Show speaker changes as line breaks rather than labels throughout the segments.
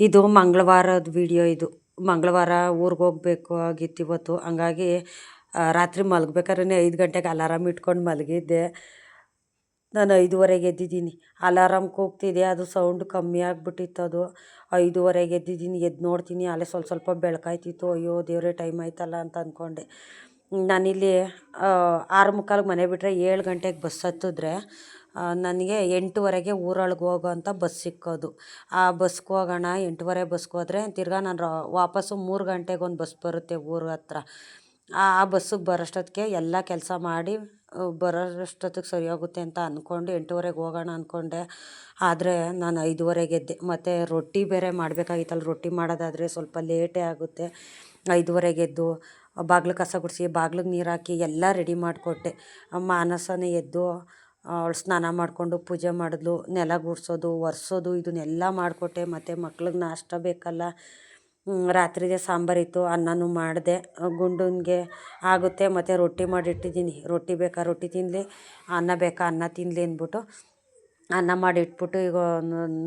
ಇದು ಮಂಗಳವಾರದ ವಿಡಿಯೋ ಇದು. ಮಂಗಳವಾರ ಊರಿಗೆ ಹೋಗ್ಬೇಕು ಆಗಿತ್ತು ಇವತ್ತು. ಹಂಗಾಗಿ ರಾತ್ರಿ ಮಲಗ್ಬೇಕಾದ್ರೆ ಐದು ಗಂಟೆಗೆ ಅಲಾರಾಮ್ ಇಟ್ಕೊಂಡು ಮಲಗಿದ್ದೆ. ನಾನು ಐದುವರೆಗೆ ಎದ್ದಿದ್ದೀನಿ. ಅಲಾರಾಮ್ ಕೂಗ್ತಿದೆ, ಅದು ಸೌಂಡ್ ಕಮ್ಮಿ ಆಗಿಬಿಟ್ಟಿತ್ತು ಅದು. ಐದುವರೆಗೆ ಎದ್ದಿದ್ದೀನಿ ಎದ್ದು ನೋಡ್ತೀನಿ. ಅಲ್ಲೇ ಸ್ವಲ್ಪ ಸ್ವಲ್ಪ ಬೆಳಕಾಯ್ತಿತ್ತು ಅಯ್ಯೋ, ದೇವರೇ ಟೈಮ್ ಆಯ್ತಲ್ಲ ಅಂತ ಅಂದ್ಕೊಂಡೆ ನಾನಿಲ್ಲಿ ಆರು ಮುಕ್ಕಾಲಿಗೆ ಮನೆ ಬಿಟ್ಟರೆ ಏಳು ಗಂಟೆಗೆ ಬಸ್ ಹತ್ತಿದ್ರೆ ನನಗೆ ಎಂಟುವರೆಗೆ ಊರೊಳಗೆ ಹೋಗೋ ಅಂತ ಬಸ್ ಸಿಕ್ಕೋದು. ಆ ಬಸ್ಗೆ ಹೋಗೋಣ, ಎಂಟುವರೆ ಬಸ್ಗೆ ಹೋದರೆ ತಿರ್ಗಾ ನಾನು ರ, ವಾಪಸ್ಸು ಮೂರು ಗಂಟೆಗೆ ಒಂದು ಬಸ್ ಬರುತ್ತೆ ಊರ ಹತ್ರ. ಆ ಬಸ್ಸಿಗೆ ಬರೋಷ್ಟೊತ್ತಿಗೆ ಎಲ್ಲ ಕೆಲಸ ಮಾಡಿ ಬರೋಷ್ಟೊತ್ತಿಗೆ ಸರಿ ಹೋಗುತ್ತೆ ಅಂತ ಅಂದ್ಕೊಂಡು ಎಂಟೂವರೆಗೆ ಹೋಗೋಣ ಅಂದ್ಕೊಂಡೆ ಆದರೆ ನಾನು ಐದುವರೆಗೆ ಎದ್ದೆ. ಮತ್ತು ರೊಟ್ಟಿ ಬೇರೆ ಮಾಡಬೇಕಾಗಿತ್ತಲ್ಲ, ರೊಟ್ಟಿ ಮಾಡೋದಾದರೆ ಸ್ವಲ್ಪ ಲೇಟೇ ಆಗುತ್ತೆ. ಐದುವರೆಗೆ ಎದ್ದು, ಬಾಗಿಲು ಕಸ ಗುಡಿಸಿ, ಬಾಗ್ಲಿಗೆ ನೀರು ಹಾಕಿ ಎಲ್ಲ ರೆಡಿ ಮಾಡಿಕೊಟ್ಟೆ. ಮಾನಸನೇ ಎದ್ದು ಅವಳು ಸ್ನಾನ ಮಾಡಿಕೊಂಡು ಪೂಜೆ ಮಾಡಿದ್ಲು, ನೆಲ ಗುಡಿಸೋದು, ಒರೆಸೋದು, ಇದನ್ನೆಲ್ಲ ಮಾಡಿಕೊಟ್ಟೆ. ಮತ್ತು ಮಕ್ಳಿಗೆ ನಾಷ್ಟ ಬೇಕಲ್ಲ. ರಾತ್ರಿಗೆ ಸಾಂಬಾರಿತ್ತು ಅನ್ನನೂ ಮಾಡಿದೆ. ಗುಂಡನಿಗೆ ಆಗುತ್ತೆ, ಮತ್ತು ರೊಟ್ಟಿ ಮಾಡಿಟ್ಟಿದ್ದೀನಿ. ರೊಟ್ಟಿ ಬೇಕಾ? ರೊಟ್ಟಿ ತಿನ್ನಲಿ ಅನ್ನ ಬೇಕಾ? ಅನ್ನ ತಿನ್ನಲಿ ಅಂದ್ಬಿಟ್ಟು ಅನ್ನ ಮಾಡಿ ಇಟ್ಬಿಟ್ಟು ಈಗ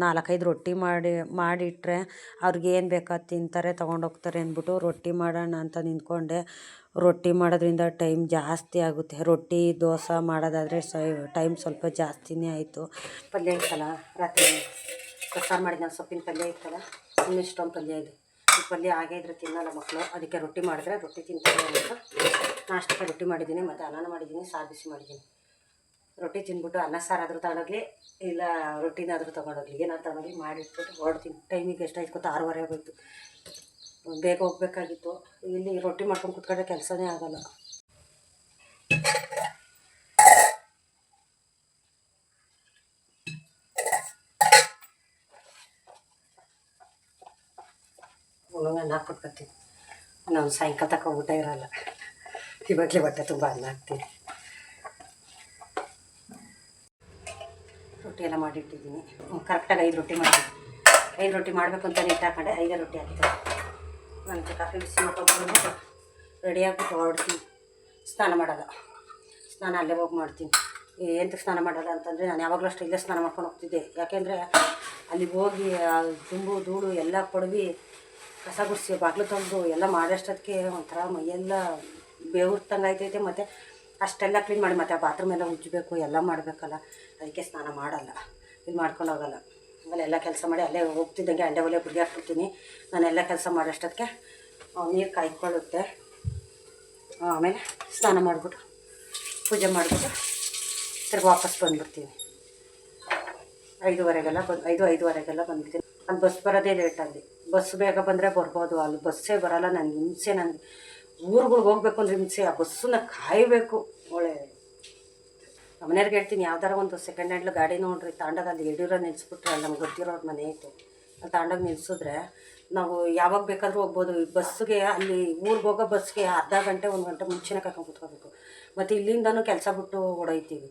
ನಾಲ್ಕೈದು ರೊಟ್ಟಿ ಮಾಡಿ, ಮಾಡಿಟ್ರೆ ಅವ್ರಿಗೆ ಏನು ಬೇಕಾ ತಿಂತಾರೆ, ತೊಗೊಂಡೋಗ್ತಾರೆ ಅಂದ್ಬಿಟ್ಟು ರೊಟ್ಟಿ ಮಾಡೋಣ ಅಂತ ನಿಂತ್ಕೊಂಡೆ. ರೊಟ್ಟಿ ಮಾಡೋದ್ರಿಂದ ಟೈಮ್ ಜಾಸ್ತಿ ಆಗುತ್ತೆ. ರೊಟ್ಟಿ, ದೋಸೆ ಮಾಡೋದಾದರೆ ಸ, ಟೈಮ್ ಸ್ವಲ್ಪ ಜಾಸ್ತಿನೇ ಆಯಿತು. ಪಲ್ಯ ಇತ್ತಲ್ಲ, ರಾತ್ರಿ ಸಾರು ನಾನು ಸೊಪ್ಪಿನ ಪಲ್ಯ ಇತ್ತಲ್ಲ ಇನ್ನಿಷ್ಟೊಂದು ಪಲ್ಯ ಇದೆ. ಈ ಪಲ್ಯ ಹಾಗೆ ಇದ್ರೆ ತಿನ್ನಲ್ಲ ಮಕ್ಕಳು ಅದಕ್ಕೆ ರೊಟ್ಟಿ ಮಾಡಿದ್ರೆ ರೊಟ್ಟಿ ತಿಂತಾರೆ ಅಂತ. ನಾಷ್ಟಕ್ಕೆ ರೊಟ್ಟಿ ಮಾಡಿದ್ದೀನಿ, ಮತ್ತು ಅನ್ನನ ಮಾಡಿದ್ದೀನಿ, ಸಾರು ಬಿಸಿ ಮಾಡಿದ್ದೀನಿ. ರೊಟ್ಟಿ ತಿಂದ್ಬಿಟ್ಟು ಅನ್ನ ಸಾರಾದರೂ ತಗೊಂಡೋಗ್ಲಿ, ಇಲ್ಲ ರೊಟ್ಟಿನಾದರೂ ತೊಗೊಂಡೋಗ್ಲಿ, ಏನಾದ್ರು ತಗೊಂಡೋಗ್ಲಿ ಮಾಡಿಟ್ಬಿಟ್ಟು ಹೊರಡ್ತೀನಿ. ಟೈಮಿಗೆ ಎಷ್ಟಾಯ್ತು ಗೊತ್ತಾ? ಆರೂವರೆ ಆಗೋಯ್ತು. ಬೇಗ ಹೋಗ್ಬೇಕಾಗಿತ್ತು. ಇಲ್ಲಿ ರೊಟ್ಟಿ ಮಾಡ್ಕೊಂಡು ಕುತ್ಕೊಂಡ್ರೆ ಕೆಲಸನೇ ಆಗಲ್ಲ. ಅನ್ನ ಹಾಕ್ಬಿಟ್ಕೊತೀನಿ ನಾನು ಸಾಯಂಕಾಲ ತಕ್ಕ ಊಟ ಇರಲ್ಲ. ಇವಾಗಲೇ ಬಟ್ಟೆ ತುಂಬ ಅನ್ನ ಹಾಕ್ತೀನಿ. ರೊಟ್ಟಿ ಎಲ್ಲ ಮಾಡಿಟ್ಟಿದ್ದೀನಿ. ಕರೆಕ್ಟಾಗಿ ಐದು ರೊಟ್ಟಿ ಮಾಡಿದ್ದೀನಿ ಐದು ರೊಟ್ಟಿ ಮಾಡಬೇಕು ಅಂತ ನೀಟ್ ಹಾಕೊಂಡೆ ಐದೇ ರೊಟ್ಟಿ ಹಾಕ್ತೀನಿ ನನಗೆ ಕಾಫಿ ಬಿಸಿ ಮಾಡ್ಕೊಂಡು ರೆಡಿಯಾಗಿ ಹೊರಡ್ತೀನಿ ಸ್ನಾನ ಮಾಡಲ್ಲ. ಸ್ನಾನ ಅಲ್ಲೇ ಹೋಗಿ ಮಾಡ್ತೀನಿ. ಎಂತಕ್ಕೆ ಸ್ನಾನ ಮಾಡಲ್ಲ ಅಂತಂದರೆ ನಾನು ಯಾವಾಗಲೂ ಅಷ್ಟು ಇಲ್ಲೇ ಸ್ನಾನ ಮಾಡ್ಕೊಂಡು ಹೋಗ್ತಿದ್ದೆ. ಯಾಕೆಂದರೆ ಅಲ್ಲಿಗೆ ಹೋಗಿ ತುಂಬು ಧೂಳು ಎಲ್ಲ ಕೊಡವಿ, ಕಸ ಗುಡಿಸಿ, ಬಾಗಿಲು ತಂದು ಎಲ್ಲ ಮಾಡೋಷ್ಟೊತ್ತಿಗೆ ಒಂಥರ ಮೈಯೆಲ್ಲ ಬೇವ್ರ ಆಯ್ತೈತೆ. ಮತ್ತು ಅಷ್ಟೆಲ್ಲ ಕ್ಲೀನ್ ಮಾಡಿ, ಮತ್ತು ಆ ಬಾತ್ರೂಮ್ ಎಲ್ಲ ಉಜ್ಜಬೇಕು, ಎಲ್ಲ ಮಾಡಬೇಕಲ್ಲ. ಅದಕ್ಕೆ ಸ್ನಾನ ಮಾಡಲ್ಲ. ಇದು ಮಾಡ್ಕೊಂಡು ಹೋಗಲ್ಲ. ಆಮೇಲೆ ಎಲ್ಲ ಕೆಲಸ ಮಾಡಿ ಅಲ್ಲೇ ಹೋಗ್ತಿದ್ದಂಗೆ ಅಂಡೆ ಒಲೆ ಗುಡಿಗೆ ಹಾಕ್ಬಿಡ್ತೀನಿ. ನಾನೆಲ್ಲ ಕೆಲಸ ಮಾಡೋಷ್ಟೊತ್ತಿಗೆ ನೀರು ಕಾಯ್ಕೊಳ್ಳುತ್ತೆ. ಆಮೇಲೆ ಸ್ನಾನ ಮಾಡಿಬಿಟ್ಟು, ಪೂಜೆ ಮಾಡಿಬಿಟ್ಟು ತಿರ್ಗಿ ವಾಪಸ್ ಬಂದುಬಿಡ್ತೀನಿ. ಐದುವರೆಗೆಲ್ಲ ಬಂದು, ಐದು, ಐದುವರೆಗೆಲ್ಲ ಬಂದ್ಬಿಡ್ತೀನಿ. ಅಲ್ಲಿ ಬಸ್ ಬರೋದೇ ಲೇಟ್ ಅಲ್ಲಿ. ಬಸ್ ಬೇಗ ಬಂದರೆ ಬರ್ಬೋದು, ಅಲ್ಲಿ ಬಸ್ಸೇ ಬರೋಲ್ಲ. ನನಗೆ ಹಿಂಸೆ ನನಗೆ ಊರುಗಳಿಗೆ ಹೋಗ್ಬೇಕು ಅಂದ್ರೆ ಹಿಂಸೆ. ಆ ಬಸ್ಸನ್ನ ಕಾಯಬೇಕು. ಒಳ್ಳೆ ಮನೆಯವ್ರಿಗೆ ಹೇಳ್ತೀನಿ, ಯಾವ್ದಾರ ಒಂದು ಸೆಕೆಂಡ್ ಹ್ಯಾಂಡ್ಲು ಗಾಡಿ ನೋಡ್ರಿ ತಾಂಡಾಗ ಅಲ್ಲಿ ಯಡಿಯೂರ ನಿಲ್ಲಿಸ್ಬಿಟ್ರೆ ಅಲ್ಲಿ ನಮ್ಗೆ ಗೊತ್ತಿರೋರ ಮನೆ ಐತೆ. ಅಲ್ಲಿ ತಾಂಡಾಗ ನಿಲ್ಲಿಸಿದ್ರೆ ನಾವು ಯಾವಾಗ ಬೇಕಾದರೂ ಹೋಗ್ಬೋದು. ಈ ಬಸ್ಸಿಗೆ ಅಲ್ಲಿ ಊರಿಗೆ ಹೋಗೋ ಬಸ್ಗೆ ಅರ್ಧ ಗಂಟೆ, ಒಂದು ಗಂಟೆ ಮುಂಚೆನೇ ಕರ್ಕೊಂಡು ಕೂತ್ಕೋಬೇಕು. ಮತ್ತು ಇಲ್ಲಿಂದನೂ ಕೆಲಸ ಬಿಟ್ಟು ಓಡೋಯ್ತೀವಿ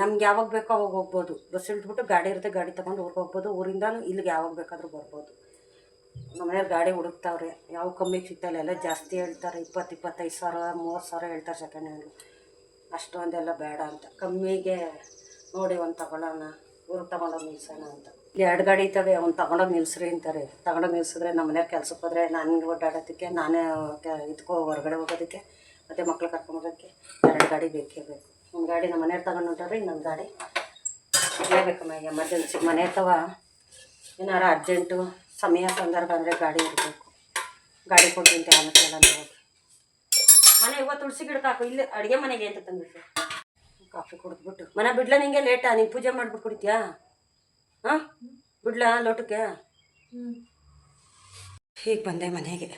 ನಮ್ಗೆ ಯಾವಾಗ ಬೇಕೋ ಅವಾಗ ಹೋಗ್ಬೋದು. ಬಸ್ ಇಳಿದ್ಬಿಟ್ಟು ಗಾಡಿ ಇರುತ್ತೆ, ಗಾಡಿ ತೊಗೊಂಡು ಊರಿಗೆ ಹೋಗ್ಬೋದು. ಊರಿಂದ ಇಲ್ಲಿಗೆ ಯಾವಾಗ ಬೇಕಾದರೂ ಬರ್ಬೋದು. ನಮ್ಮನೆಯವ್ರು ಗಾಡಿ ಹುಡುಕ್ತಾವ್ರೆ. ಯಾವ ಕಮ್ಮಿಗೆ ಸಿಗ್ತಾಯಿಲ್ಲ ಎಲ್ಲ ಜಾಸ್ತಿ ಹೇಳ್ತಾರೆ. ಇಪ್ಪತ್ತು ಇಪ್ಪತ್ತೈದು ಸಾವಿರ ಮೂವತ್ತು ಸಾವಿರ ಹೇಳ್ತಾರೆ ಸೆಕೆಂಡ್ ಹ್ಯಾಂಡು ಅಷ್ಟೊಂದೆಲ್ಲ ಬೇಡ ಅಂತ. ಕಮ್ಮಿಗೆ ನೋಡಿ ಒಂದು ತಗೊಳ್ಳೋಣ ಊರಿಗೆ ತಗೊಂಡೋಗಿ ನಿಲ್ಸೋಣ ಅಂತ. ಇಲ್ಲಿ ಎರಡು ಗಾಡಿ ಇದ್ದಾವೆ ಅವ್ನು ತಗೊಂಡೋಗಿ ನಿಲ್ಸ್ರಿ ಅಂತಾರೆ. ತಗೊಂಡೋಗಿ ನಿಲ್ಸಿದ್ರೆ ನಮ್ಮ ಮನೆಯವ್ರು ಕೆಲ್ಸಕ್ಕೆ ಹೋದ್ರೆ ನಾನು ಓಡಾಡೋದಕ್ಕೆ, ನಾನೇ ಇದ್ಕೋ ಹೊರಗಡೆ ಹೋಗೋದಕ್ಕೆ, ಮತ್ತು ಮಕ್ಳು ಕರ್ಕೊಂಬರೋದಕ್ಕೆ ಎರಡು ಗಾಡಿ ಬೇಕೇ ಬೇಕು. ಒಂದು ಗಾಡಿ ನಮ್ಮ ಮನೆಯವ್ರು ತಗೊಂಡು ಇನ್ನೊಂದು ಗಾಡಿ ಬೇಕಮ್ಮ ಎಮರ್ಜೆನ್ಸಿ ಮನೆ ಅಥವಾ ಏನಾರು ಅರ್ಜೆಂಟು ಸಮಯ, ಸಂದರ್ಭ ಅಂದರೆ ಗಾಡಿ ಇರಬೇಕು. ಗಾಡಿ ಕೊಡ್ತೀನಿ ಅಂತ ನಾವು ಮನೆ ಇವ ತುಳಸಿ ಗಿಡಕ್ಕೆ ಹಾಕು. ಇಲ್ಲಿ ಅಡುಗೆ ಮನೆಗೆ ಅಂತ ತಂದ್ಬಿಟ್ಟು ಕಾಫಿ ಕುಡಿದ್ಬಿಟ್ಟು. ಮನೆ ಬಿಡ್ಲ ನಿಂಗೆ ಲೇಟಾ? ನೀನು ಪೂಜೆ ಮಾಡ್ಬಿಟ್ಟು ಕುಡಿತೀಯಾ? ಹಾಂ? ಬಿಡ್ಲಾ ಲೋಟಕ್ಕೆ? ಹೀಗೆ ಬಂದೆ ಮನೆಗೆ.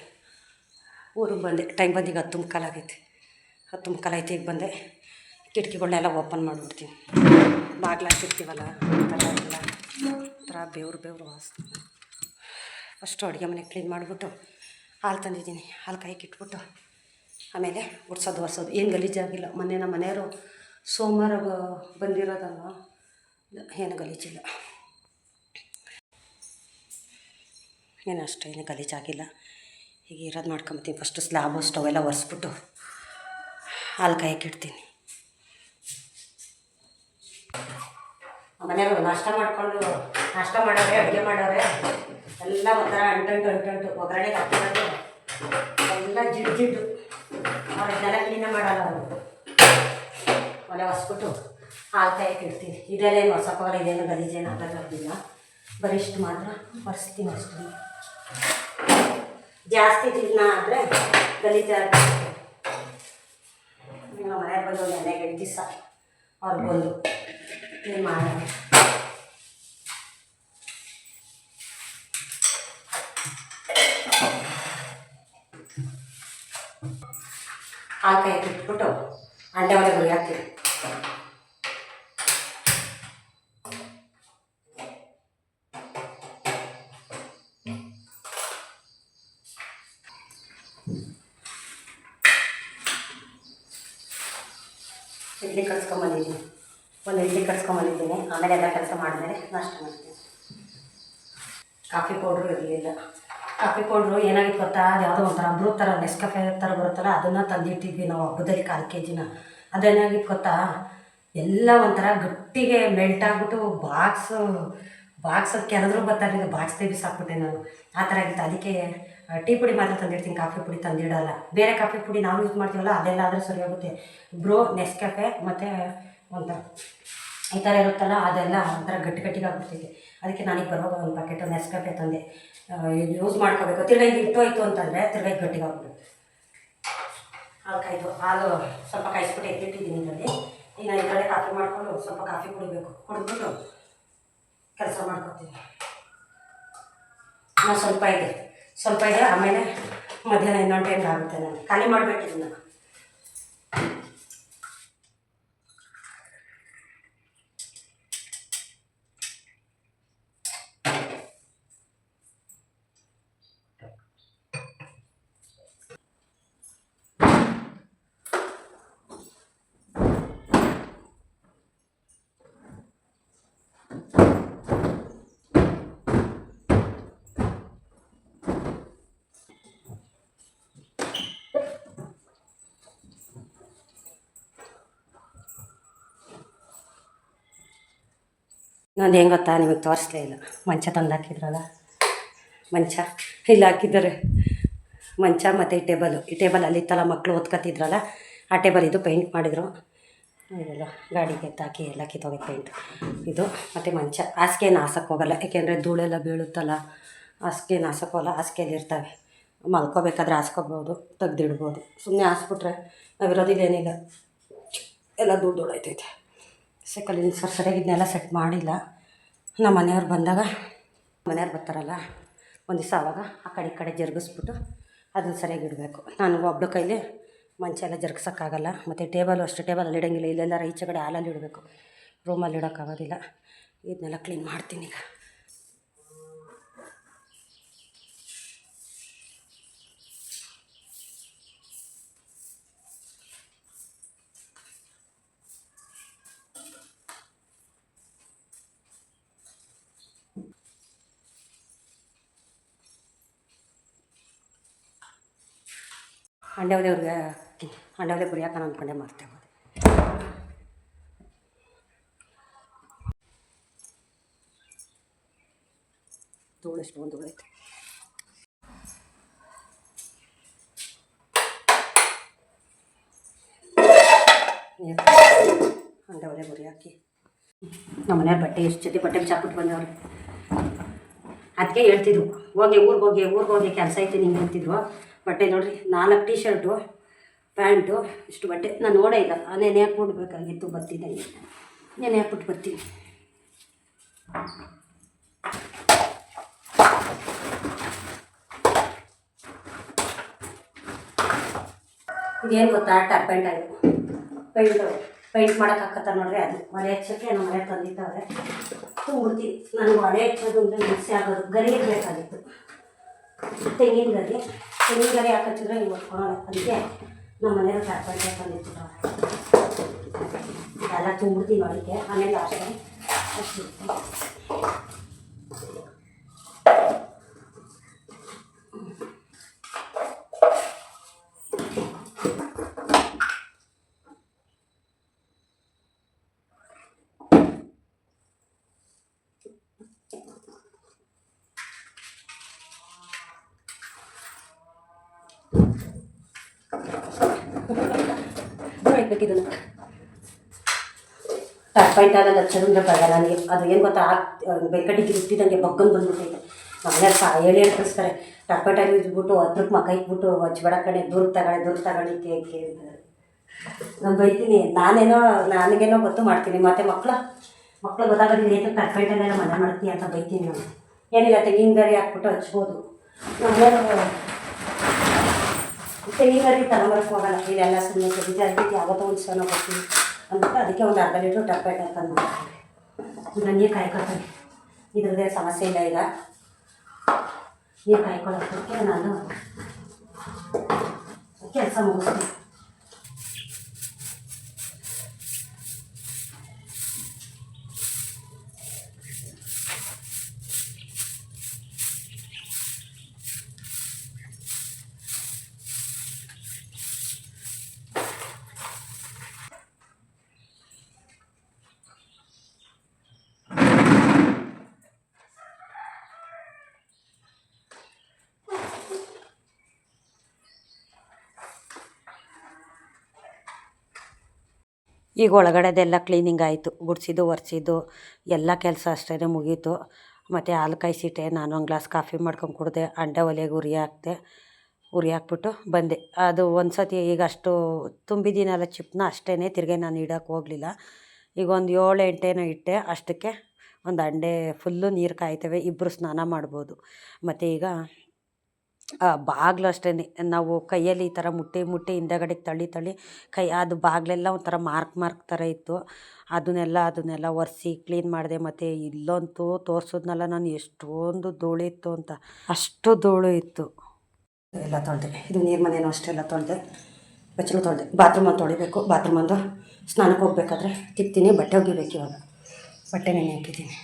ಊರಿಗೆ ಬಂದೆ. ಟೈಮ್ ಬಂದೀಗ ಹತ್ತು ಮುಕ್ಕಾಲಾಗೈತೆ ಹತ್ತು ಮುಕ್ಕಾಲೈತೆ ಈಗ ಬಂದೆ. ಕಿಟಕಿಗಳನ್ನೆಲ್ಲ ಓಪನ್ ಮಾಡಿಬಿಡ್ತೀನಿ. ಬಾಗ್ಲಾಕಿರ್ತೀವಲ್ಲ ಒಂಥರ ಎಲ್ಲ. ಒಂಥರ ಬೇವ್ರು ಬೇವ್ರು ವಾಸನೆ. ಫಸ್ಟು ಅಡುಗೆ ಮನೆ ಕ್ಲೀನ್ ಮಾಡಿಬಿಟ್ಟು ಹಾಲು ತಂದಿದ್ದೀನಿ. ಹಾಲು ಕಾಯ್ಕೆ ಇಟ್ಬಿಟ್ಟು ಆಮೇಲೆ ಒಡ್ಸೋದು ಒರ್ಸೋದು. ಏನು ಗಲೀಜಾಗಿಲ್ಲ ಮೊನ್ನೆ ನಮ್ಮ ಮನೆಯವರು ಸೋಮವಾರ ಬ- ಬಂದಿರೋದಲ್ವ? ಏನು ಗಲೀಜಿಲ್ಲ ಏನು ಅಷ್ಟು ಏನು ಗಲೀಜಾಗಿಲ್ಲ ಈಗ ಇರೋದು ಮಾಡ್ಕೊಂಬತ್ತೀನಿ. ಫಸ್ಟು ಸ್ಲ್ಯಾಬು ಸ್ಟವ್ ಎಲ್ಲ ಒರೆಸ್ಬಿಟ್ಟು ಹಾಲು ಕಾಯಕ್ಕೆ ಇಡ್ತೀನಿ. ಮನೆಯವರು ನಾಷ್ಟ ಮಾಡಿಕೊಂಡು, ನಾಷ್ಟ ಮಾಡೋರೆ, ಅಡುಗೆ ಮಾಡೋರೆ ಅಂಟಂಟು ಅಂಟಂಟು. ಒಗ್ಗರಣೆಗೆ ಹಾಕ್ಕೊಂಡು ಎಲ್ಲ ಜಿಡ್ಡು ಜಿಡ್ಡು ಅವ್ರನ್ನೆಲ್ಲ ಕ್ಲೀನ ಮಾಡಲ್ಲ ಅವರು. ಒಲೆ ಹೊಸ್ಬಿಟ್ಟು ಹಾಲು ಕಾಯಕ್ಕೆ ಇಡ್ತೀನಿ ಹೊಸ ಹೊಸಪಾಗಲ್ಲ ಇದೇನು ಗಲೀಜೇನು ಆಗಲ್ಲ ಬರೀ ಇಷ್ಟು ಮಾತ್ರ. ಒರೆಸ್ತೀನಿ ಅಷ್ಟು. ಜಾಸ್ತಿ ದಿನ ಆದರೆ ಗಲೀಜಾಗ ನಿಮ್ಮ ಮನೆ ಬಂದು ಎಂಟು ದಿವಸ ಅವ್ರು ಬಂದು ಏನು ಮಾಡೋಣ ಹಾಲು ಕಾಯಕ್ಕೆ ಇಟ್ಬಿಟ್ಟು ಅಂಡೆ ಗುರಿ ಹಾಕ್ತೀವಿ ಇಡ್ಲಿ ಕಲ್ಸ್ಕೊಂಬಂದಿದ್ದೀನಿ ಒಂದು ಇಡ್ಲಿ ಕಲ್ಸ್ಕೊಂಬಂದಿದ್ದೀನಿ ಆಮೇಲೆ ಎಲ್ಲ ಕೆಲಸ ಮಾಡಿದ್ಮೇಲೆ ನಾಷ್ಟ ಮಾಡ್ತೀನಿ. ಕಾಫಿ ಪೌಡ್ರು ಇರಲಿಲ್ಲ. ಕಾಫಿ ಪೌಡ್ರು ಏನಾಗಿತ್ತು ಗೊತ್ತಾ? ಅದು ಯಾವುದೋ ಒಂಥರ ಅಮೃತ ಥರ ನೆಸ್ಕಫೆ ಥರ ಬರುತ್ತಲ್ಲ, ಅದನ್ನು ತಂದಿಟ್ಟಿದ್ವಿ ನಾವು ಹಬ್ಬದಲ್ಲಿ ಕಾಲು ಕೆ ಜಿನ ಅದೇನಾಗಿತ್ತು ಗೊತ್ತಾ? ಎಲ್ಲ ಒಂಥರ ಗಟ್ಟಿಗೆ ಮೆಲ್ಟ್ ಆಗಿಬಿಟ್ಟು ಬಾಕ್ಸು ಬಾಕ್ಸ್ ಕೆರೆದ್ರು ಬರ್ತಾರೆ ಬಾಕ್ಸ್ ತೆಗಿಸಾಕ್ಬಿಟ್ಟೆ ನಾನು. ಆ ಥರ ಆಗಿತ್ತು. ಅದಕ್ಕೆ ಟೀ ಪುಡಿ ಮಾತ್ರ ತಂದಿರ್ತೀನಿ, ಕಾಫಿ ಪುಡಿ ತಂದಿಡಲ್ಲ. ಬೇರೆ ಕಾಫಿ ಪುಡಿ ನಾವು ಯೂಸ್ ಮಾಡ್ತೀವಲ್ಲ ಅದೆಲ್ಲ ಆದರೆ ಸರಿ ಹೋಗುತ್ತೆ. ಬ್ರೋ ನೆಸ್ಕೆಫೆ ಮತ್ತು ಒಂಥರ ಈ ಥರ ಇರುತ್ತಲ್ಲ, ಅದೆಲ್ಲ ಒಂಥರ ಗಟ್ಟಿ ಗಟ್ಟಿಗೆ ಆಗ್ಬಿಡ್ತೈತೆ. ಅದಕ್ಕೆ ನನಗೆ ಬರುವಾಗ ಒಂದು ಪ್ಯಾಕೆಟು ನೆಸ್ಕೆಫೆ ತಂದೆ. ಯೂಸ್ ಮಾಡ್ಕೋಬೇಕು. ತಿರ್ಗಾ ಇದು ಇಟ್ಟೋಯ್ತು ಅಂತಂದರೆ ತಿರ್ಗಾ ಇದು ಗಟ್ಟಿಗೆ ಹಾಕ್ಬಿಡುತ್ತೆ ಹಾಲು ಕಾಯ್ದು ಹಾಲು ಸ್ವಲ್ಪ ಕಾಯಿಸ್ಬಿಟ್ಟು ಎತ್ತಿಟ್ಟಿದ್ದೀನಿ ಇದರಲ್ಲಿ. ಈಗ ಈ ಕಡೆ ಕಾಫಿ ಮಾಡಿಕೊಂಡು ಸ್ವಲ್ಪ ಕಾಫಿ ಕುಡಿಬೇಕು. ಕುಡಿದ್ಬಿಟ್ಟು ಕೆಲಸ ಮಾಡ್ಕೊತೀನಿ. ನಾನು ಸ್ವಲ್ಪ ಇದೆ. ಸ್ವಲ್ಪ ಇದೆ, ಆಮೇಲೆ ಮಧ್ಯಾಹ್ನ ಇನ್ನೊಂದು ಟೈಮ್ ಆಗುತ್ತೆ ನಾನು. ಖಾಲಿ ಮಾಡಬೇಕು ಇನ್ನೊಂದು ಹೆಂಗೆ ಗೊತ್ತಾ? ನಿಮಗೆ ತೋರಿಸ್ಲೇ ಇಲ್ಲ. ಮಂಚ ತಂದು ಹಾಕಿದ್ರಲ್ಲ? ಮಂಚ? ಇಲ್ಲಿ, ಹಾಕಿದ್ದಾರೆ. ಮಂಚ ಮತ್ತು ಈ ಟೇಬಲು. ಈ ಟೇಬಲ್ ಅಲ್ಲಿ ಇತ್ತಲ್ಲ ಮಕ್ಕಳು ಓದ್ಕೊತಿದ್ರಲ್ಲ ಆ ಟೇಬಲ್ ಇದು ಪೇಂಟ್ ಮಾಡಿದರು. ಇದೆಲ್ಲ ಗಾಡಿಗೆ ತಾಕಿ ಎಲ್ಲ ಕಿತ್ತೋಗಿದೆ ಪೇಂಟ್ ಇದು ಮತ್ತು ಮಂಚ. ಹಾಸಿಗೆ ಏನು ಹೋಗಲ್ಲ. ಯಾಕೆಂದರೆ ಧೂಳೆಲ್ಲ ಬೀಳುತ್ತಲ್ಲ. ಹಾಸಿಗೆ ಏನು ಹಾಸಕ್ಕೆ ಹೋಗಲ್ಲ. ಹಾಸಿಗೆಯಲ್ಲಿ ಇರ್ತವೆ. ಮಲ್ಕೋಬೇಕಾದ್ರೆ ಹಾಸ್ಕೋಬೋದು ತೆಗ್ದಿಡ್ಬೋದು. ಸುಮ್ಮನೆ ಹಾಸ್ಬಿಟ್ರೆ ನಾವಿರೋದಿಲ್ಲೇನಿಲ್ಲ ಎಲ್ಲ ಧೂಳು ಐತೈತೆ ಸೈಕಲಿನ ಸರ್ ಸರಿಯಾಗಿ ಇದನ್ನೆಲ್ಲ ಸೆಟ್ ಮಾಡಿಲ್ಲ. ನಮ್ಮ ಮನೆಯವ್ರು ಬಂದಾಗ ಮನೆಯವ್ರು ಬರ್ತಾರಲ್ಲ ಒಂದು ದಿವಸ ಆವಾಗ ಆ ಕಡೆ ಈ ಕಡೆ ಜರುಗಿಸ್ಬಿಟ್ಟು ಅದನ್ನು ಸರಿಯಾಗಿ ಇಡಬೇಕು. ನಾನು ಒಬ್ಬಳ ಕೈಲಿ ಮಂಚ ಎಲ್ಲ ಜರುಗಿಸೋಕ್ಕಾಗಲ್ಲ. ಮತ್ತು ಟೇಬಲು ಅಷ್ಟು ಟೇಬಲಲ್ಲಿ ಇಡೋಂಗಿಲ್ಲ. ಇಲ್ಲೆಲ್ಲ ಈಚೆ ಕಡೆ ಹಾಲಲ್ಲಿ ಇಡಬೇಕು. ರೂಮಲ್ಲಿ ಇಡೋಕ್ಕಾಗೋದಿಲ್ಲ. ಇದನ್ನೆಲ್ಲ ಕ್ಲೀನ್ ಮಾಡ್ತೀನಿ ಈಗ. ಅಂಡವದೇವ್ರಿಗೆ ಅಂಡವದೇ ಪುರಿ ನಾನು ಅಂದ್ಕೊಂಡೆ ಮಾಡ್ತೇವೆ ಧೂಳು ಎಷ್ಟೊಂದು ಧೂಳು ಐತೆ ಅಂಡವದೇ ಪುರಿ ಹಾಕಿ ನಮ್ಮ ಮನೆಯವ್ರ ಬಟ್ಟೆ ಎಷ್ಟು ಜೊತೆ ಬಟ್ಟೆ ಬಿಚ್ಚಾಕ್ಬಿಟ್ಟು ಬಂದವ್ರು. ಅದಕ್ಕೆ ಹೇಳ್ತಿದ್ರು, ಹೋಗಿ ಊರಿಗೆ ಹೋಗಿ ಹೋಗಿ ಕೆಲಸ ಐತೆ ನಿಂಗೆ ಅಂತಿದ್ರು. ಬಟ್ಟೆ ನೋಡ್ರಿ, ನಾಲ್ಕು ಟೀ ಶರ್ಟು ಪ್ಯಾಂಟು, ಇಷ್ಟು ಬಟ್ಟೆ. ನಾನು ನೋಡೇ ಇಲ್ಲ. ನೆನೆ ಹಾಕ್ಬಿಟ್ಟು ಬೇಕಾಗಿತ್ತು, ಬರ್ತಿದ್ದೆ ನೆನೆ ಹಾಕ್ಬಿಟ್ಟು ಬರ್ತೀನಿ. ಇದೇನು ಗೊತ್ತಾ? ಟಾಪ್ ಪ್ಯಾಂಟ್ ಆಯಿತು ಪೈಂಟು ಪೈಂಟ್ ಮಾಡೋಕೆ ನೋಡ್ರಿ ಅದು. ಮಳೆ ಹಚ್ಚಕ್ಕೆ ನಮ್ಮ ಮನೆ ತಂದಿದ್ದಾವೆ ತುಂಬಿಡ್ತೀನಿ ನನಗೆ ಮಳೆ ಹಚ್ಚೋದು ಅಂದರೆ ಮಿಕ್ಸಿ ಆಗೋದು. ಗರಿ ಬೇಕಾಗಿತ್ತು ತೆಂಗಿನ ಗರಿ. ತೆಂಗಿನ ಗರಿ ಹಾಕಿದ್ರೆ ಹಿಂಗೆ ಹೊತ್ಕೊಳ್ಳೋಣ ಅದಕ್ಕೆ ನಮ್ಮ ಮನೆಯವ್ರು ಕರ್ಕೊಂಡು ತಂದಿಟ್ಟಿದ್ದವ್ರೆ ಎಲ್ಲ ತುಂಬಿಡ್ತೀವಿ ಒಳಗೆ ಆಮೇಲೆ ಅಷ್ಟೇ ಅಷ್ಟು ಇದನ್ನು. ಟರ್ಪೈಂಟ್ ಆದಾಗ ಚಂದ್ರ ಬರಲ್ಲ ನನಗೆ. ಅದು ಏನು ಗೊತ್ತಾ ಬೆಕ್ಕಟ್ಟಿಗೆ ಇಟ್ಟಿದ್ದಂಗೆ ಬಗ್ಗನ್ ಬಂದ್ಬಿಟ್ಟೈತೆ. ಮನೆ ಹೇಳಿ ಹೇಳಿ ಕಳಿಸ್ತಾರೆ. ಟರ್ಪೈಂಟ್ ಆಗಿ ಇದ್ಬಿಟ್ಟು ಹತ್ರಕ್ಕೆ ಮಕ್ಕ ಇಟ್ಬಿಟ್ಟು ಹಚ್ಬೇಡ ಕಡೆ ದೂರ ತಗೊಳ್ಳಿ ದೂರ ತಗೊಳ್ಳಿ ಕೇಳಿ ಕೇಳ್ತಾರೆ ನಾನು ಬೈತೀನಿ, ನಾನೇನೋ, ನನಗೇನೋ ಗೊತ್ತು ಮಾಡ್ತೀನಿ. ಮತ್ತು ಮಕ್ಕಳು ಮಕ್ಕಳು ಗೊತ್ತಾಗೋದಿಲ್ಲ ಏನು ಟರ್ಪೈಂಟಲ್ಲೆಲ್ಲ ಮನೆ ಮಾಡ್ತೀನಿ ಅಂತ ಬೈತೀನಿ ನಾನು. ಏನಿಲ್ಲ, ತೆಂಗಿನ ಗರಿ ಹಾಕ್ಬಿಟ್ಟು ಹಚ್ಬೋದು. ನಾನು ತೆಂಗಿನಗರಿ ತಗೊಂಬರಕ್ಕೆ ಹೋಗಲ್ಲ. ಇದೆಲ್ಲ ಸುಮ್ಮನೆ ಅದಕ್ಕೆ ಯಾವತ್ತೋ ಒಂದು ಸಲ ಬರ್ತೀವಿ ಅಂದ್ಬಿಟ್ಟು ಅದಕ್ಕೆ ಒಂದು ಅರ್ಧ ಲೀಟ್ರ್ ಟಪ್ಪೆ ತಂದು ಮಾಡ್ತೀನಿ ಈಗ ನೀರು ಇದ್ರದ್ದೇ ಸಮಸ್ಯೆ ಇಲ್ಲ ಈಗ. ನೀರು ಕಾಯ್ಕೊಳ್ಳೋದಕ್ಕೆ ನಾನು? ಕೆಲಸ ಮುಗಿಸ್ತೀನಿ.
ಈಗ ಒಳಗಡೆದೆಲ್ಲ ಕ್ಲೀನಿಂಗ್ ಆಯಿತು. ಗುಡಿಸಿದ್ದು, ಒರೆಸಿದ್ದು, ಎಲ್ಲ ಕೆಲಸ ಅಷ್ಟೇ ಮುಗೀತು. ಮತ್ತು ಹಾಲು ಕಾಯಿಸಿಟ್ಟೆ. ನಾನು ಒಂದು ಗ್ಲಾಸ್ ಕಾಫಿ ಮಾಡ್ಕೊಂಡು ಕುಡಿದೆ. ಅಂಡೆ ಒಲೆಗೆ ಉರಿ ಹಾಕ್ದೆ. ಉರಿ ಹಾಕ್ಬಿಟ್ಟು ಬಂದೆ. ಅದು ಒಂದು ಸತಿ ಈಗ ಅಷ್ಟು ತುಂಬಿದ್ದೀನಲ್ಲ ಚಿಪ್ನ ಅಷ್ಟೇ ತಿರ್ಗಿ ನಾನು ಇಡೋಕೆ ಹೋಗಲಿಲ್ಲ. ಈಗ ಒಂದು ಏಳು, ಎಂಟೇನೋ ಇಟ್ಟೆ. ಅಷ್ಟಕ್ಕೆ ಒಂದು ಅಂಡೆ ಫುಲ್ಲು ನೀರು ಕಾಯ್ತವೆ. ಇಬ್ಬರು ಸ್ನಾನ ಮಾಡ್ಬೋದು. ಮತ್ತು ಈಗ ಬಾಗಿಲು ಅಷ್ಟೇ ನಾವು ಕೈಯಲ್ಲಿ ಈ ಥರ ಮುಟ್ಟಿ ಮುಟ್ಟಿ ಹಿಂದೆಗಡೆಗೆ ತಳ್ಳಿ ತಳ್ಳಿ ಕೈ, ಅದು ಬಾಗಿಲೆಲ್ಲ ಒಂಥರ ಮಾರ್ಕ್ ಮಾರ್ಕ್ ಥರ ಇತ್ತು. ಅದನ್ನೆಲ್ಲ ಅದನ್ನೆಲ್ಲ ಒರೆಸಿ ಕ್ಲೀನ್ ಮಾಡಿದೆ. ಮತ್ತು ಇಲ್ಲಂತೂ ತೋರಿಸಿದ್ನಲ್ಲ, ನಾನು ಎಷ್ಟೊಂದು ಧೂಳು ಇತ್ತು ಅಂತ. ಅಷ್ಟು ಧೂಳು ಇತ್ತು.
ಎಲ್ಲ ತೊಳೆದೆ. ಇದು ನೀರು ಮನೇನೂ ಅಷ್ಟೆಲ್ಲ ತೊಳೆದೆ. ಬಚ್ಚಲು ತೊಳೆದೆ. ಬಾತ್ರೂಮಲ್ಲಿ ತೊಳಿಬೇಕು. ಬಾತ್ರೂಮಂದು ಸ್ನಾನಕ್ಕೆ ಹೋಗ್ಬೇಕಾದ್ರೆ ತಿಕ್ತೀನಿ ಬಟ್ಟೆ ಒಗಿಬೇಕು ಇವಾಗ. ಬಟ್ಟೆ ನೆನೆ ಹಾಕಿದ್ದೀನಿ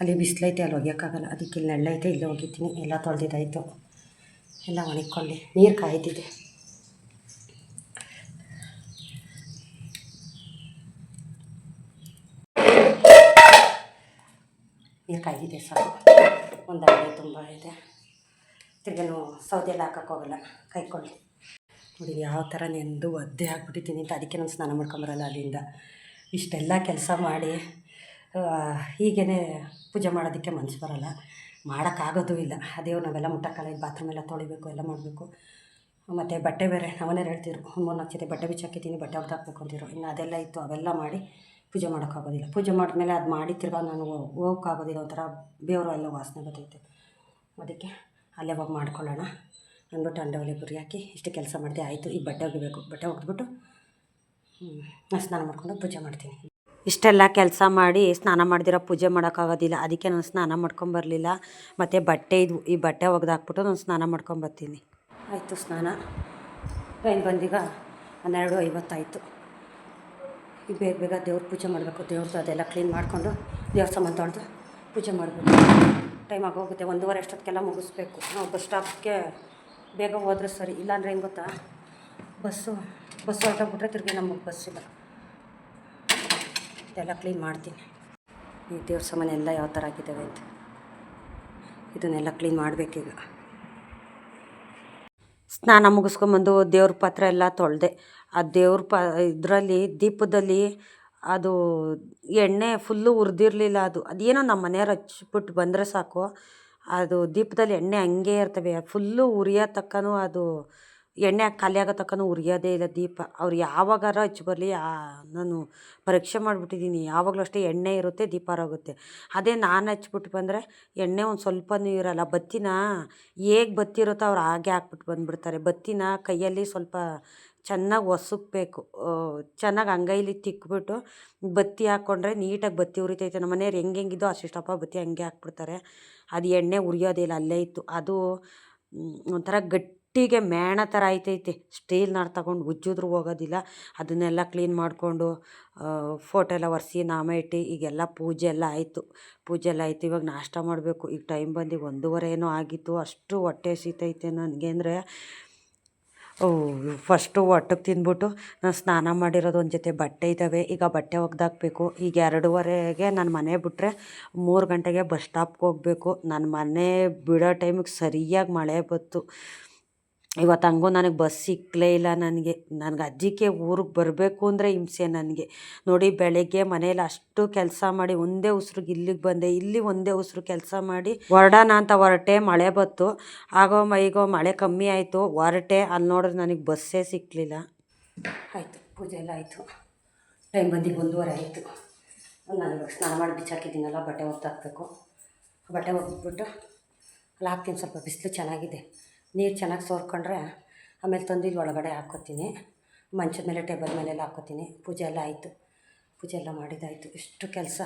ಅಲ್ಲಿ ಬಿಸಿಲೈತೆ, ಅಲ್ಲಿ ಒಗಿಯೋಕ್ಕಾಗಲ್ಲ. ಅದಕ್ಕೆ ಇಲ್ಲಿ ನೆಳ್ಳೈತೆ, ಇಲ್ಲೇ ಒಗಿತೀನಿ. ಎಲ್ಲ ತೊಳೆದಿದ್ದಾಯಿತು. ಎಲ್ಲ ಒಣಗಿಕೊಂಡು ನೀರು ಕಾಯ್ದಿದೆ ನೀರು ಕಾಯ್ದಿದೆ ಸಾಕು. ಒಂದು ಅಡುಗೆ ತುಂಬ ಇದೆ. ತಿರ್ಗೇನು ಸೌದೆ ಎಲ್ಲ ಹಾಕೋಕ್ಕೋಗಲ್ಲ ಕೈಕೊಳ್ಳಿ. ನೋಡಿ ಯಾವ ಥರ ನೆಂದು ಒದ್ದೆ ಹಾಕ್ಬಿಟ್ಟಿದ್ದೀನಿ ಅಂತ. ಅದಕ್ಕೆ ನಾನು ಸ್ನಾನ ಮಾಡ್ಕೊಂಬರಲ್ಲ ಅಲ್ಲಿಂದ. ಇಷ್ಟೆಲ್ಲ ಕೆಲಸ ಮಾಡಿ ಹೀಗೇ ಪೂಜೆ ಮಾಡೋದಕ್ಕೆ ಮನಸ್ಸು ಬರಲ್ಲ. ಮಾಡೋಕ್ಕಾಗೋದು ಇಲ್ಲ. ಅದೇ ನಾವೆಲ್ಲ ಮುಟ್ಟಕ್ಕಲ್ಲ ಈ ಬಾತ್ರೂಮ್ ಎಲ್ಲ ತೊಳಿಬೇಕು, ಎಲ್ಲ ಮಾಡಬೇಕು. ಮತ್ತು ಬಟ್ಟೆ ಬೇರೆ ನಮ್ಮನೇಲಿ ಹೇಳ್ತಿದ್ರು. ಒಂದು ಮೂರು ನಾಲ್ಕು ಜೊತೆ ಬಟ್ಟೆ ಬಿಚ್ಚಾಕಿದ್ದೀನಿ, ಬಟ್ಟೆ ಒಗ್ದಾಕ್ಬೇಕು ಅಂತಿರು ಇನ್ನು ಅದೆಲ್ಲ ಇತ್ತು, ಅವೆಲ್ಲ ಮಾಡಿ ಪೂಜೆ ಮಾಡೋಕ್ಕಾಗೋದಿಲ್ಲ. ಪೂಜೆ ಮಾಡಿದ್ಮೇಲೆ ಅದು ಮಾಡಿ ತಿರ್ಗಾ ನಾನು ಹೋಗೋಕ್ಕಾಗೋದಿಲ್ಲ ಒಂಥರ ಬೇವರು ಎಲ್ಲ ವಾಸನೆ ಬರ್ತೈತೆ. ಅದಕ್ಕೆ ಅಲ್ಲೇ ಹೋಗಿ ಮಾಡ್ಕೊಳ್ಳೋಣ ಅಂದ್ಬಿಟ್ಟು ಅಂಡೆ ಒಲೆ ಗುರಿ ಹಾಕಿ ಇಷ್ಟು ಕೆಲಸ ಮಾಡಿದೆ, ಆಯಿತು. ಈಗ ಬಟ್ಟೆ ಒಗಿಬೇಕು. ಬಟ್ಟೆ ಒಗೆದ್ಬಿಟ್ಟು ನಾನು ಸ್ನಾನ ಮಾಡಿಕೊಂಡು ಪೂಜೆ ಮಾಡ್ತೀನಿ.
ಇಷ್ಟೆಲ್ಲ ಕೆಲಸ ಮಾಡಿ ಸ್ನಾನ ಮಾಡ್ದಿರೋ ಪೂಜೆ ಮಾಡೋಕ್ಕಾಗೋದಿಲ್ಲ. ಅದಕ್ಕೆ ನಾನು ಸ್ನಾನ ಮಾಡ್ಕೊಂಬರಲಿಲ್ಲ ಮತ್ತು ಬಟ್ಟೆ ಇದ್ವು ಈ ಬಟ್ಟೆ ಒಗೆದಾಕ್ಬಿಟ್ಟು ನಾನು ಸ್ನಾನ ಮಾಡ್ಕೊಂಬರ್ತೀನಿ
ಆಯಿತು ಸ್ನಾನ. ಟ್ರೈನ್ ಬಂದೀಗ ಹನ್ನೆರಡು ಐವತ್ತಾಯಿತು ಈಗ ಬೇಗ ಬೇಗ ದೇವ್ರ ಪೂಜೆ ಮಾಡಬೇಕು. ದೇವ್ರದ್ದು ಅದೆಲ್ಲ ಕ್ಲೀನ್ ಮಾಡಿಕೊಂಡು ದೇವ್ರ ಸಾಮಾನು ತೊಳೆದು ಪೂಜೆ ಮಾಡಬೇಕು. ಟೈಮ್ ಆಗೋಗುತ್ತೆ. ಒಂದೂವರೆ ಅಷ್ಟೊತ್ತಿಗೆಲ್ಲ ಮುಗಿಸ್ಬೇಕು. ನಾವು ಬಸ್ ಸ್ಟಾಪ್ಗೆ ಬೇಗ ಹೋದ್ರೆ ಸರಿ. ಇಲ್ಲಾಂದ್ರೆ ಏನು ಗೊತ್ತಾ? ಬಸ್ಸು ಬಸ್ಸು ಹೊರಟೋಗ್ಬಿಟ್ರೆ ತಿರುಗಿ ನಮಗೆ ಬಸ್ ಇಲ್ಲ. ಇದೆಲ್ಲ ಕ್ಲೀನ್ ಮಾಡ್ತೀನಿ. ಈ ದೇವ್ರ ಸಾಮಾನು ಎಲ್ಲ ಯಾವ ಥರ ಆಗಿದ್ದಾವೆ ಅಂತ. ಇದನ್ನೆಲ್ಲ ಕ್ಲೀನ್ ಮಾಡಬೇಕೀಗ.
ಸ್ನಾನ ಮುಗಿಸ್ಕೊಂಬಂದು ದೇವ್ರ ಪಾತ್ರ ಎಲ್ಲ ತೊಳೆದೆ. ಆ ದೇವ್ರ ಪ, ಇದರಲ್ಲಿ, ದೀಪದಲ್ಲಿ ಅದು ಎಣ್ಣೆ ಫುಲ್ಲು ಉರಿದಿರಲಿಲ್ಲ ಅದು. ಅದೇನೋ ನಮ್ಮ ಮನೆಯವ್ರು ಹಚ್ಚಿಬಿಟ್ಟು ಬಂದರೆ ಸಾಕು. ಅದು ದೀಪದಲ್ಲಿ ಎಣ್ಣೆ ಹಂಗೆ ಇರ್ತವೆ. ಫುಲ್ಲು ಉರಿಯೋ ತಕ್ಕನೂ ಅದು ಎಣ್ಣೆ ಖಾಲಿ ಆಗೋ ಉರಿಯೋದೇ ಇಲ್ಲ ದೀಪ. ಅವ್ರು ಯಾವಾಗಾರ ಹಚ್ಚಿ ಬರಲಿ ನಾನು ಪರೀಕ್ಷೆ ಮಾಡಿಬಿಟ್ಟಿದ್ದೀನಿ. ಯಾವಾಗಲೂ ಅಷ್ಟೇ ಎಣ್ಣೆ ಇರುತ್ತೆ ದೀಪ ಆರೋಗುತ್ತೆ ಅದೇ ನಾನು ಹಚ್ಬಿಟ್ಟು ಬಂದರೆ ಎಣ್ಣೆ ಒಂದು ಸ್ವಲ್ಪನೂ ಇರೋಲ್ಲ. ಬತ್ತಿನ, ಹೇಗೆ ಬತ್ತಿ ಇರುತ್ತೋ ಅವ್ರು ಹಾಗೆ ಹಾಕ್ಬಿಟ್ಟು ಬಂದುಬಿಡ್ತಾರೆ. ಬತ್ತಿನ, ಕೈಯಲ್ಲಿ ಸ್ವಲ್ಪ ಚೆನ್ನಾಗಿ ಒಸಕ್ಬೇಕು. ಚೆನ್ನಾಗಿ ಅಂಗೈಲಿ ತಿಕ್ಬಿಟ್ಟು ಬತ್ತಿ ಹಾಕ್ಕೊಂಡ್ರೆ ನೀಟಾಗಿ ಬತ್ತಿ ಉರಿತೈತೆ. ನಮ್ಮ ಮನೆಯವ್ರು ಹೆಂಗೆ ಹೆಂಗಿದ್ದೋ ಅಷ್ಟಿಷ್ಟಪ್ಪ ಬತ್ತಿ ಹಂಗೆ ಹಾಕ್ಬಿಡ್ತಾರೆ. ಅದು ಎಣ್ಣೆ ಉರಿಯೋದೇ ಇಲ್ಲ, ಅಲ್ಲೇ ಇತ್ತು. ಅದು ಒಂಥರ ಒಂಥರ ಗಟ್ಟಿಗೆ ಮೇಣ ಥರ ಆಯ್ತೈತೆ ಸ್ಟೀಲ್ ನಾರು ತಗೊಂಡು ಉಜ್ಜಿದ್ರು ಹೋಗೋದಿಲ್ಲ. ಅದನ್ನೆಲ್ಲ ಕ್ಲೀನ್ ಮಾಡಿಕೊಂಡು ಫೋಟೋ ಎಲ್ಲ ಒರೆಸಿ ನಾಮ ಇಟ್ಟು ಈಗೆಲ್ಲ ಪೂಜೆ ಎಲ್ಲ ಆಯಿತು. ಪೂಜೆ ಎಲ್ಲ ಆಯಿತು. ಇವಾಗ ನಾಷ್ಟ ಮಾಡಬೇಕು. ಈಗ ಟೈಮ್ ಬಂದು ಒಂದೂವರೆ ಏನೋ ಆಗಿತ್ತು. ಅಷ್ಟು ಹೊಟ್ಟೆ ಸೀತೈತೆ ನನಗೆ ಅಂದರೆ ಫಸ್ಟು ಒಟ್ಟಿಗೆ ತಿಂದ್ಬಿಟ್ಟು ನಾನು ಸ್ನಾನ ಮಾಡಿರೋದು ಒಂದು ಜೊತೆ ಬಟ್ಟೆ ಇದ್ದಾವೆ ಈಗ ಬಟ್ಟೆ ಒಗ್ದಾಕಬೇಕು. ಈಗ ಎರಡೂವರೆಗೆ ನಾನು ಮನೆ ಬಿಟ್ಟರೆ ಮೂರು ಗಂಟೆಗೆ ಬಸ್ ಸ್ಟಾಪ್ಗೆ ಹೋಗಬೇಕು. ನನ್ನ ಮನೆ ಬಿಡೋ ಟೈಮಿಗೆ ಸರಿಯಾಗಿ ಮಳೆ ಬಂತು ಇವತ್ತು ಹಂಗೂ ನನಗೆ ಬಸ್ ಸಿಕ್ಕಲೇ ಇಲ್ಲ ನನಗೆ. ನನಗೆ ಅಜ್ಜಿಗೆ ಊರಿಗೆ ಬರಬೇಕು ಅಂದರೆ ಹಿಂಸೆ ನನಗೆ. ನೋಡಿ ಬೆಳಗ್ಗೆ ಮನೇಲಿ ಅಷ್ಟು ಕೆಲಸ ಮಾಡಿ ಒಂದೇ ಉಸ್ರಿಗೆ ಇಲ್ಲಿಗೆ ಬಂದೆ. ಇಲ್ಲಿ ಒಂದೇ ಉಸಿರು ಕೆಲಸ ಮಾಡಿ ಹೊರಡೋಣ ಅಂತ ಹೊರಟೆ, ಮಳೆ ಬತ್ತು ಆಗೋ ಮೈಗೋ ಮಳೆ ಕಮ್ಮಿ ಆಯಿತು. ಹೊರಟೆ, ಅಲ್ಲಿ ನೋಡಿದ್ರೆ ನನಗೆ ಬಸ್ಸೇ ಸಿಕ್ಕಲಿಲ್ಲ
ಆಯಿತು, ಪೂಜೆ ಎಲ್ಲ ಆಯಿತು. ಟೈಮ್ ಬಂದು ಒಂದೂವರೆ ಆಯಿತು. ನಾನು ಸ್ನಾನ ಮಾಡಿ ಬಿಚ್ಚಾಕಿದ್ದೀನಲ್ಲ, ಬಟ್ಟೆ ಒಗ್ದಾಕಬೇಕು ಬಟ್ಟೆ ಹೊತ್ಬಿಟ್ಟು ಅಲ್ಲಿ ಹಾಕ್ತೀನಿ ಸ್ವಲ್ಪ, ಬಿಸಿಲು ಚೆನ್ನಾಗಿದೆ. ನೀರು ಚೆನ್ನಾಗಿ ಸೋರ್ಕೊಂಡ್ರೆ ಆಮೇಲೆ ತಂದು ಒಳಗಡೆ ಹಾಕ್ಕೊತೀನಿ. ಮಂಚದ ಮೇಲೆ, ಟೇಬಲ್ ಮೇಲೆಲ್ಲ ಹಾಕ್ಕೊತೀನಿ. ಪೂಜೆ ಎಲ್ಲ ಆಯಿತು. ಪೂಜೆ ಎಲ್ಲ ಮಾಡಿದ್ದಾಯಿತು ಇಷ್ಟು ಕೆಲಸ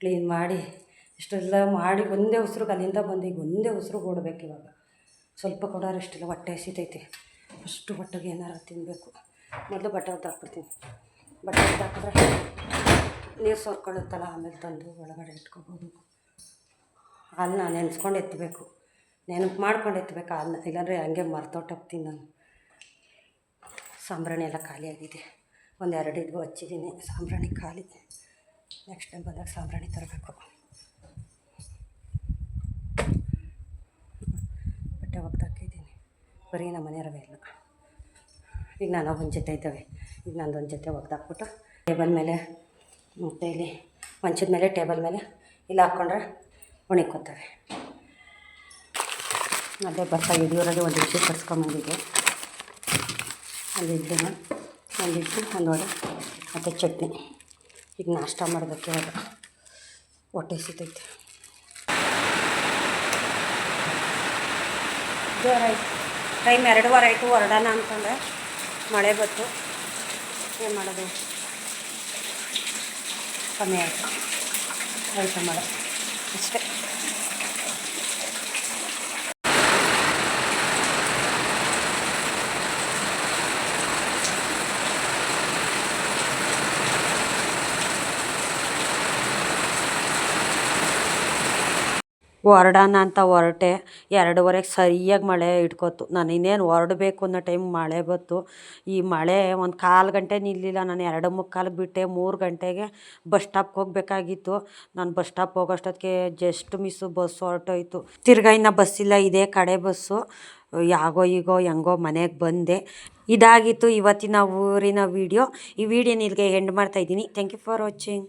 ಕ್ಲೀನ್ ಮಾಡಿ, ಇಷ್ಟೆಲ್ಲ ಮಾಡಿ ಒಂದೇ ಉಸಿರಿಗೆ ಅಲ್ಲಿಂದ ಬಂದು ಈಗ ಒಂದೇ ಉಸಿರಿಗೆ ಓಡಬೇಕು ಇವಾಗ. ಸ್ವಲ್ಪ ಕೂಡ ಇಷ್ಟಿಲ್ಲ ಹೊಟ್ಟೆ ಹಸಿತೈತೆ. ಅಷ್ಟು ಹೊಟ್ಟೆಗೆ ಏನಾರು ತಿನ್ನಬೇಕು ಮೊದಲು ಬಟ್ಟೆ ಒದ್ದು ಹಾಕ್ಬಿಡ್ತೀನಿ. ಬಟ್ಟೆ ಒದ್ದು ಹಾಕಿದ್ರೆ ನೀರು ಸೋರ್ಕೊಳ್ಳುತ್ತಲ್ಲ, ಆಮೇಲೆ ತಂದು ಒಳಗಡೆ ಇಟ್ಕೋಬೋದು. ನಾನು ನೆನೆಸ್ಕೊಂಡು ಎತ್ತಬೇಕು ನೆನಪು ಮಾಡ್ಕೊಂಡು ಎತ್ತಬೇಕು ಹಾಲನ್ನ ಇಲ್ಲಾಂದರೆ ಹಂಗೆ ಮರ್ತೊಟ್ಟೋಗ್ತೀನಿ ನಾನು. ಸಾಂಬ್ರಾಣಿ ಎಲ್ಲ ಖಾಲಿಯಾಗಿದೆ ಒಂದು ಎರಡು ಇದು ಹಚ್ಚಿದ್ದೀನಿ. ಸಾಂಬ್ರಾಣಿ ಖಾಲಿ. ನೆಕ್ಸ್ಟ್ ಟೈಮ್ ಬಂದಾಗ ಸಾಂಬ್ರಾಣಿ ತರಬೇಕು. ಬಟ್ಟೆ ಒಗ್ದಾಕಿದ್ದೀನಿ ಬರೀ ನಮ್ಮ ರವೆ ಇಲ್ಲ. ಈಗ ನಾನು ಒಂದು ಜೊತೆ ಇದ್ದಾವೆ. ಈಗ ನಾನು ಒಂದು ಜೊತೆ ಒಗ್ದಾಕ್ಬಿಟ್ಟು ಟೇಬಲ್ ಮೇಲೆ ಮತ್ತು ಇಲ್ಲಿ ಮಂಚದ ಮೇಲೆ, ಟೇಬಲ್ ಮೇಲೆ, ಇಲ್ಲ ಹಾಕ್ಕೊಂಡ್ರೆ ಒಣಗ್ಕೊತವೆ. ಅದೇ ಬರ್ತಾ ಯಡಿಯೂರಲ್ಲಿ ಒಂದು ಇಡ್ಲಿ ಕಟ್ಸ್ಕೊಂಬಂದಿದ್ದೆ ಒಂದು ಇಡ್ಲಿನ ಒಂದು ಇಡ್ಲಿ, ಒಂದು ವಡೆ, ಮತ್ತು ಚಟ್ನಿ. ಈಗ ನಾಷ್ಟ ಮಾಡಬೇಕು ಇವಾಗ. ಹೊಟ್ಟೆ ಜೋರಾಯ್ತು. ಟೈಮ್ ವಾರ ಆಯಿತು, ಹೊರಡೋಣ ಅಂತಂದರೆ ಮಳೆ ಬಂತು. ಏನು ಮಾಡೋದು? ಕಮ್ಮಿ ಆಯಿತು. ಆಯಿತು ಮಳೆ. ಅಷ್ಟೇ.
ಹೊರಡೋಣ ಅಂತ ಹೊರಟೆ ಎರಡುವರೆಗೆ ಸರಿಯಾಗಿ ಮಳೆ ಹಿಡ್ಕೊತು ನಾನು ಇನ್ನೇನು ಹೊರಡಬೇಕು ಅನ್ನೋ ಟೈಮ್ ಮಳೆ ಬಂತು. ಈ ಮಳೆ ಒಂದು ಕಾಲು ಗಂಟೆ ನಿಲ್ಲಿಲ್ಲ. ನಾನು ಎರಡು ಮುಕ್ಕಾಲು ಬಿಟ್ಟೆ, ಮೂರು ಗಂಟೆಗೆ ಬಸ್ ಸ್ಟಾಪ್ಗೆ ಹೋಗಬೇಕಾಗಿತ್ತು. ನಾನು ಬಸ್ ಸ್ಟಾಪ್ ಹೋಗೋಷ್ಟೊತ್ತಿಗೆ ಜಸ್ಟ್ ಮಿಸ್ಸು ಬಸ್ ಹೊರಟೋಯ್ತು. ತಿರ್ಗಾ ಇನ್ನು ಬಸ್ ಇಲ್ಲ, ಇದೇ ಕಡೆ ಬಸ್ಸು. ಯಾಗೋ ಈಗೋ, ಹೆಂಗೋ ಮನೆಗೆ ಬಂದೆ. ಇದಾಗಿತ್ತು ಇವತ್ತಿನ ಊರಿನ ವೀಡಿಯೋ. ಈ ವಿಡಿಯೋ ನಿಲ್ಗೆ ಎಂಡ್ ಮಾಡ್ತಾಯಿದ್ದೀನಿ ಥ್ಯಾಂಕ್ ಯು ಫಾರ್ ವಾಚಿಂಗ್